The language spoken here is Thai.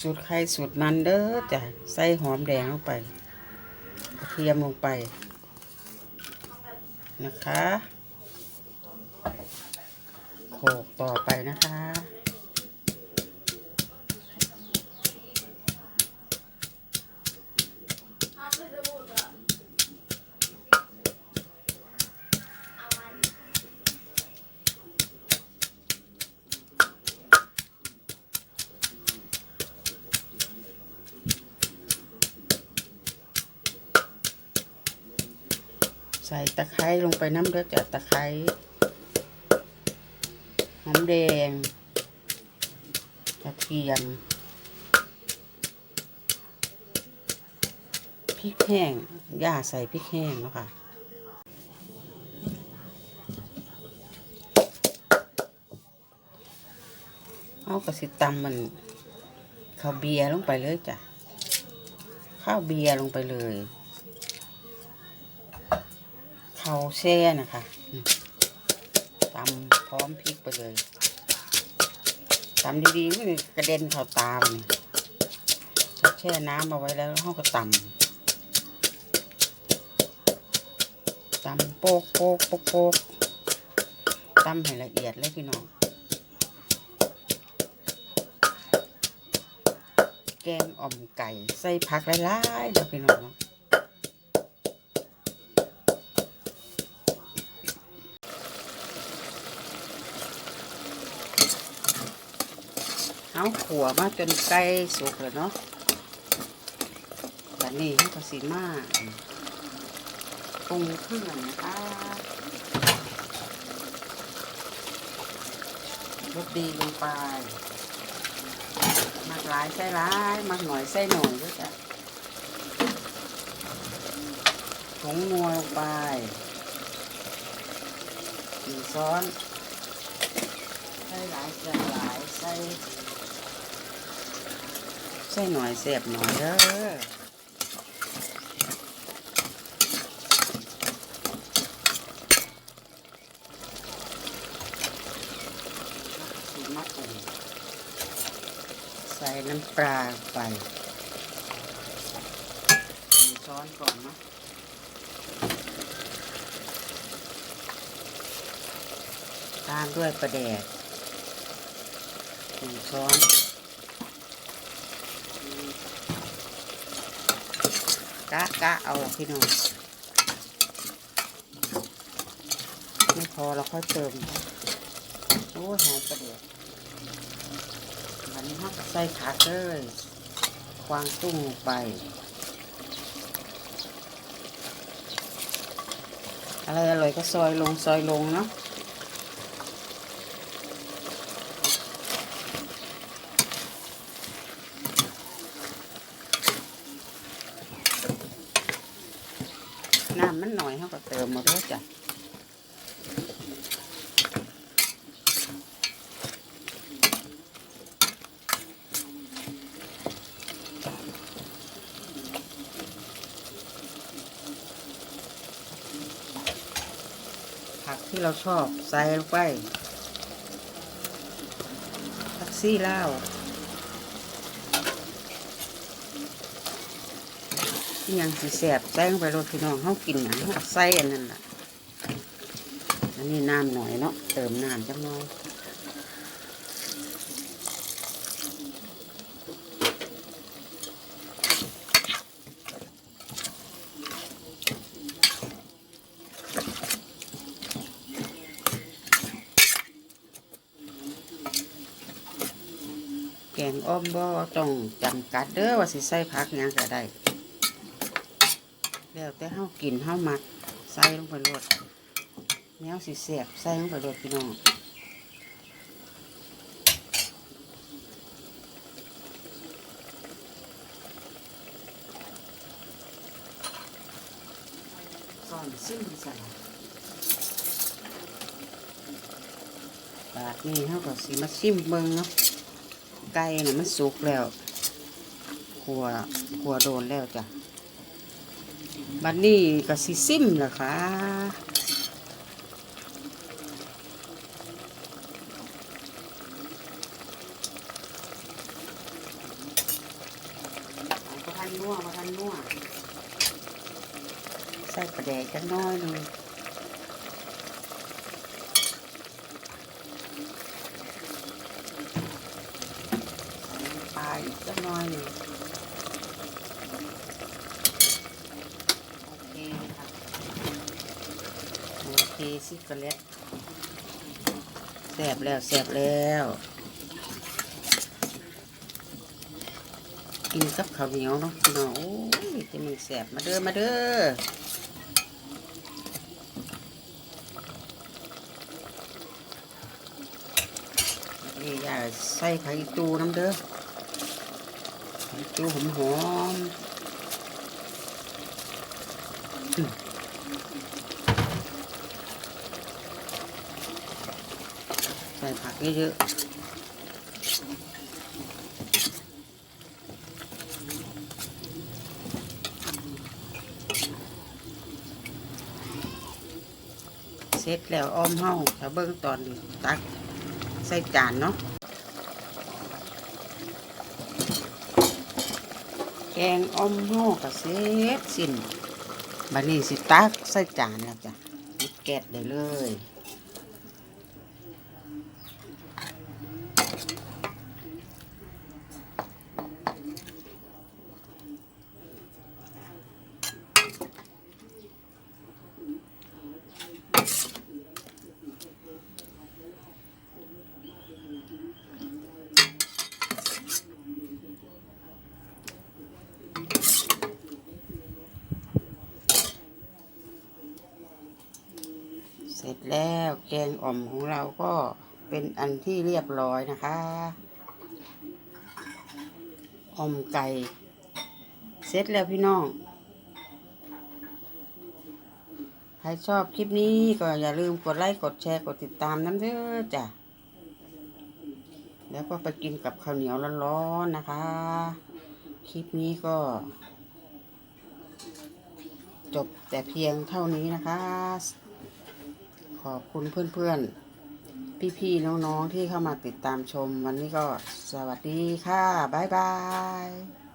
สูตรใครสูตรมันเด้อจ้ะใส่หอมแดงลงไปกระเทียมลงไปนะคะโขลกต่อไปนะคะ ใส่ตะไคร้ลงไปน้ำเลือดจากตะไคร้หอมแดงกระเทียมพริกแห้งย่าใส่พริกแห้งแล้วค่ะเอากระสิตำมันข้าวเบียร์ลงไปเลยจ้ะข้าวเบียร์ลงไปเลย ข้าแช่นะคะตำพร้อมพริกไปเลยตำดีๆไม่กระเด็นเข้าตาเลยแช่น้ำเอาไว้แล้วเราก็ตำตำโปกโปกโปกโปกตำให้ละเอียดเลยพี่น้องแกงอ่อมไก่ ใส่ผักหลายๆเด้อพี่น้องเนาะเอา ขัวมาจนไก่สุกแล้วเนาะแบบนี้ให้ก็สีมาปรุงเครื่องนะคะรสดีลงไปมักหลายใส่หลายมักหน่อยใส่หน่อยด้วยจ้ะผงนัวลงไปหนึ่งซ้อนใส่หลายใส่หลายใส่ ส่หน่อยเสียบหน่อยเด้อสีมะกรูดใส่น้ำปลาไปหนึ่งช้อนก่อนเนาะตามด้วยปลาแดกหนึ่งช้อน กะกะเอาพี่น้องไม่พอเราค่อยเติมโอ้ยหอมปลาแดกวันนี้เราใส่ขาเกยควางตุ้งไป อะไรอร่อยก็ซอยลงซอยลงเนาะ น้ำมันหน่อยเขาก็เติมมาด้วยจ้ะผักที่เราชอบใส่ลงไปผักซี่เลาวอิห ยังสิแสบใส่ลงไปรถพี่น้องเขากินหยังเขาใส่อันนั้นล่ะอันนี้น้ำหน่อยเนาะเติมน้ำจังน้อยแกงอ้อมบ่ต้องจำกัดเด้อว่าสิใส่ผักยังก็ได้ แล้วแต่เฮากินเฮามักใส่ลงไปรดแนวสิแสบใส่ลงไปรดพี่น้องก่อนซิมใส่บาดนี้เฮาก็สิมาซิมเบิ่งเนาะไก่น่ะมันสุกแล้วขัวขัวโดนแล้วจ้ะ บัดนนี้ก็สิซิมเหรอคะนัวมาทันนัวใส่ปลาแดกจักหน้อยหนึงใส่น้ำปลาอีกจักหน้อยหนึงโอเคค่ะ โอเคซิกเล็ตแสบแล้วแสบแล้ว กินกับข้าวเหนียวเนาะพี่น้องโอ้ยจะมันแสบมาเด้อมาเด้อนี่อย่าใส่ไข่ตูน้ำเด้อไข่ตูหอมหอมๆอืมใส่ผัก เยอะๆเสร็จแล้วอ้อมเฮาถ้าเบิ่งตอนตักใส่จานเนาะแกงอ้อมเฮาก็เสร็จสิ้นบัดนี้สิตักใส่จานแล้วจ้ะแก๊สได้เลย เสร็จ แกงอ่อมของเราก็เป็นอันที่เรียบร้อยนะคะ อ่อมไก่เสร็จแล้วพี่น้อง ใครชอบคลิปนี้ก็อย่าลืมกดไลค์กดแชร์กดติดตามน้ำเด้อจ้ะ แล้วก็ไปกินกับข้าวเหนียวร้อนๆนะคะ คลิปนี้ก็ จบแต่เพียงเท่านี้นะคะ ขอบคุณเพื่อนๆ พี่ๆ น้องๆ ที่เข้ามาติดตามชม วันนี้ก็สวัสดีค่ะ บ๊ายบาย